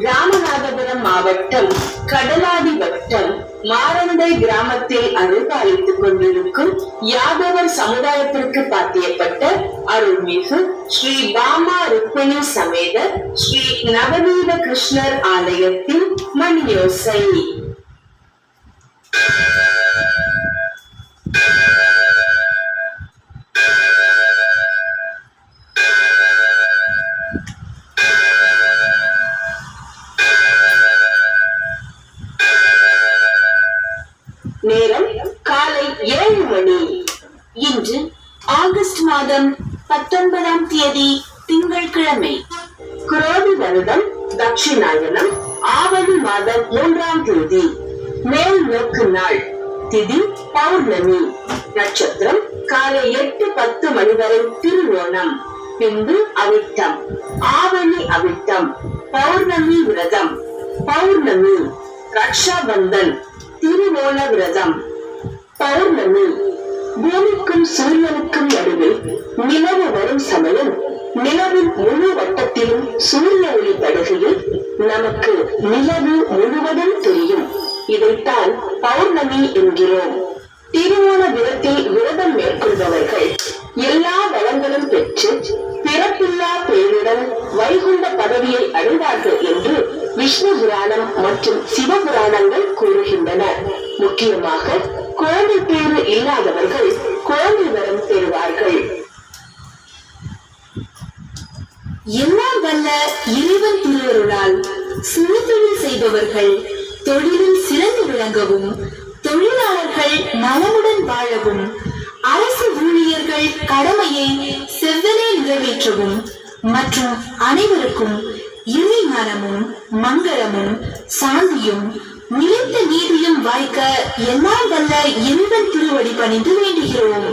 ராமநாதபுரம் மாவட்டம் கடலாடி வட்டம் மாரந்தை கிராமத்தில் அருள்பாலித்துக் கொண்டிருக்கும் யாதவர் சமுதாயத்திற்கு பாத்தியப்பட்ட அருள்மிகு ஸ்ரீ பாமா ருக்மிணி சமேத ஸ்ரீ நவநீத கிருஷ்ணர் ஆலயத்தின் மணியோசை. நேரம் காலை ஏழு மணி. இன்று ஆகஸ்ட் மாதம் பத்தொன்பதாம் தேதி திங்கட்கிழமை குரோதி வருடம் தட்சிணாயனம் ஆவணி மாதம் மூன்றாம் தேதி. மேல் நோக்கு நாள் திதி பௌர்ணமி. நட்சத்திரம் காலை எட்டு பத்து மணி வரை திருவோணம். பின்பு அவிட்டம் ஆவணி அவிட்டம் பௌர்ணமி விரதம். பௌர்ணமி ரக்ஷாபந்தன் திருவோண விரதம் பௌர்ணமி பூமிக்கும் சூரியனுக்கும் நடுவில் நிலவு வரும் சமயம் நிலவின் முழு வட்டத்திலும் சூரிய ஒளி படுகையில் நமக்கு நிலவு முழுவதும் தெரியும். இதைத்தான் பௌர்ணமி என்கிறோம். திருவோண விரத்தில் விரதம் மேற்கொள்பவர்கள் எல்லா வளங்களும் பெற்று பிறப்பில்லா பேருடன் வைகுண்ட பதவியை அடைவார்கள் என்று விஷ்ணு புராணம் மற்றும் சிவபுராணங்கள் கூறுகின்றன. முக்கியமாக குழந்தை பேறு இல்லாதவர்கள் குழந்தை வரம் பெறுவார்கள். எல்லாம் வல்ல இறைவன் திருவருளால் சிறு தொழில் செய்பவர்கள் தொழிலில் சிறந்து விளங்கவும் தொழிலாளர்கள் நலமுடன் வாழவும் அரசு ஊழியர்கள் கடமையை செவ்வனே நிறைவேற்றவும் மற்றும் அனைவருக்கும் இறைஞானமும் மங்களமும் சாந்தியும் நிலைத்த நீதியும் வாய்க்க எல்லாம் வல்ல இறைவன் திருவடி பணிந்து வேண்டுகிறோம்.